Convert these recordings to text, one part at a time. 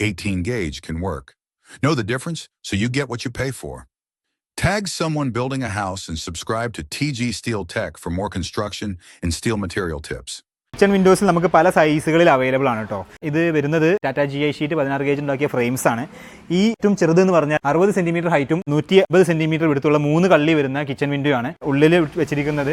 18 gauge can work. Know the difference so you get what you pay for. Tag someone building a house and subscribe to TG Steel Tech for more construction and steel material tips. Kitchen വിൻഡോസിൽ നമുക്ക് പല സൈസുകളിൽ available ആണ് കേട്ടോ ഇത് വരുന്നത് Tata G I sheet പതിനാറ് gauge ഉണ്ടാക്കിയ frames ആണ് ഈ ഏറ്റവും ചെറുത് എന്ന് പറഞ്ഞാൽ അറുപത് സെന്റിമീറ്റർ ഹൈറ്റും നൂറ്റി അമ്പത് സെന്റിമീറ്റർ വിടുത്തുള്ള മൂന്ന് കള്ളി വരുന്ന കിച്ചൺ വിൻഡോ ആണ് ഉള്ളിൽ വെച്ചിരിക്കുന്നത്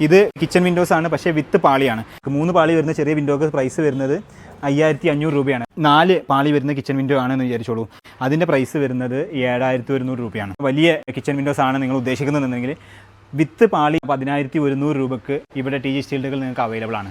ഇത് കിച്ചൺ വിൻഡോസ് ആണ് പക്ഷേ വിത്ത് പാളിയാണ്. മൂന്ന് പാളി വരുന്ന ചെറിയ വിൻഡോക്ക് പ്രൈസ് വരുന്നത് അയ്യായിരത്തി അഞ്ഞൂറ് രൂപയാണ്. നാല് പാളി വരുന്ന കിച്ചൺ വിൻഡോ ആണെന്ന് വിചാരിച്ചോളൂ. അതിന്റെ പ്രൈസ് വരുന്നത് ഏഴായിരത്തി ഒരുന്നൂറ് രൂപയാണ്. വലിയ കിച്ചൺ വിൻഡോസ് ആണ് നിങ്ങൾ ഉദ്ദേശിക്കുന്നതെന്നുണ്ടെങ്കിൽ വിത്ത് പാളി പതിനായിരത്തി ഒരുന്നൂറ് രൂപക്ക് ഇവിടെ ടി ജി സ്റ്റീൽഡുകൾ നിങ്ങൾക്ക് അവൈലബിൾ ആണ്.